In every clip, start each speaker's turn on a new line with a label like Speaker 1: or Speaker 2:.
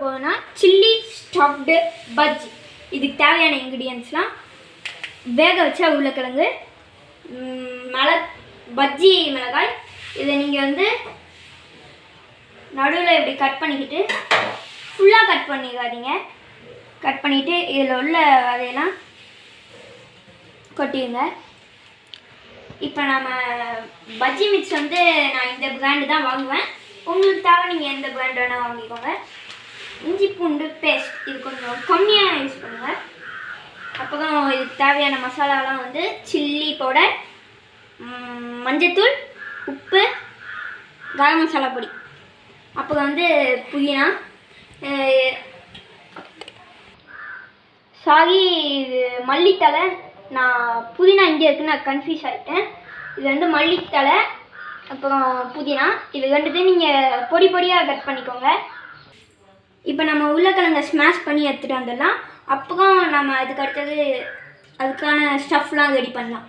Speaker 1: போனால் chilli stuffed bajji இதுக்கு தேவையான இன்க்ரீடியன்ஸ்லாம் வேக வச்ச உருளைக்கிழங்கு ம், மிள பஜ்ஜி மிளகாய். இதை நீங்கள் வந்து நடுவில் இப்படி கட் பண்ணிக்கிட்டு ஃபுல்லாக கட் பண்ணிடாதீங்க. கட் பண்ணிவிட்டு இதில் உள்ள அதையெல்லாம் கொட்டிடுங்க. இப்போ நம்ம பஜ்ஜி மிக்ஸ் வந்து நான் இந்த பிராண்டு தான் வாங்குவேன். உங்களுக்கு தேவை நீங்கள் எந்த பிராண்ட் வேணால் வாங்கிக்கோங்க. இஞ்சி பூண்டு பேஸ்ட் இது கொஞ்சம் கம்மியாக யூஸ் பண்ணுங்கள் அப்போ தான் இதுக்கு தேவையான மசாலாலாம் வந்து சில்லி பவுடர் மஞ்சத்தூள் உப்பு கரம் மசாலா பொடி. அப்போ வந்து புதினா சாரி இது மல்லித்தலை நான் புதினா இங்கே இருக்குன்னு நான் கன்ஃபியூஸ் ஆகிட்டேன் இது வந்து மல்லித்தலை அப்புறம் புதினா. இது ரெண்டுத்தையும் நீங்கள் பொடி பொடியாக கட் பண்ணிக்கோங்க. இப்போ நம்ம உருளைக்கிழங்கை ஸ்மாஷ் பண்ணி எடுத்துகிட்டு வந்துடலாம். அப்புறம் நம்ம அதுக்கு அடுத்தது அதுக்கான ஸ்டஃப்லாம் ரெடி பண்ணலாம்.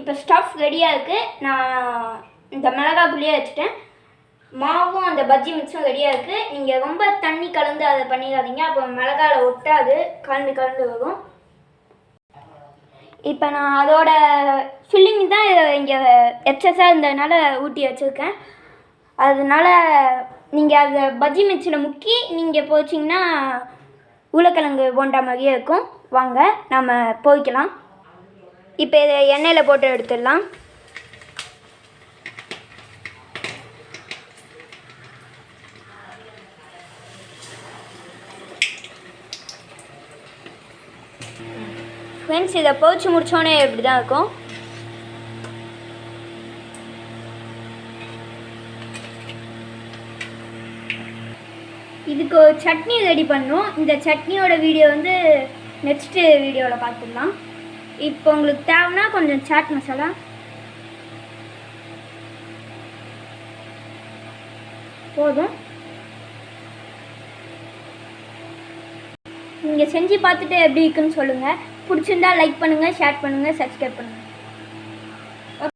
Speaker 1: இப்போ ஸ்டஃப் ரெடியாக இருக்குது நான் இந்த மிளகா புளியாக வச்சுட்டேன். மாவும் அந்த பஜ்ஜி மிக்ஸும் ரெடியாக இருக்குது நீங்கள் ரொம்ப தண்ணி கலந்து அதை பண்ணிடாதீங்க. அப்போ மிளகாவில் ஒட்டாது. கலந்து கலந்து வரும். இப்போ நான் அதோட ஃபில்லிங் தான் இங்கே எக்ஸஸாக இருந்ததுனால ஊட்டி வச்சுருக்கேன். அதனால நீங்கள் அதை பஜ்ஜி மிக்ஸில் முக்கி நீங்கள் போச்சிங்கன்னா உருளைக்கிழங்கு போண்டா மாதிரியே இருக்கும். வாங்க நம்ம போய்க்கலாம். இப்போ இதை எண்ணெயில் போட்டு எடுத்துடலாம். ஃப்ரெண்ட்ஸ் இதை பொறிச்சு முடித்தோடனே இப்படி தான் இருக்கும். இதுக்கு ஒரு சட்னி ரெடி பண்ணோம். இந்த சட்னியோட வீடியோ வந்து நெக்ஸ்ட்டு வீடியோவில் பார்த்துடலாம் இப்போ உங்களுக்கு தேவைன்னா கொஞ்சம் சாட் மசாலா போதும். நீங்கள் செஞ்சு பார்த்துட்டு எப்படி இருக்குன்னு சொல்லுங்கள் பிடிச்சிருந்தா லைக் பண்ணுங்கள் ஷேர் பண்ணுங்கள் சப்ஸ்கிரைப் பண்ணுங்கள்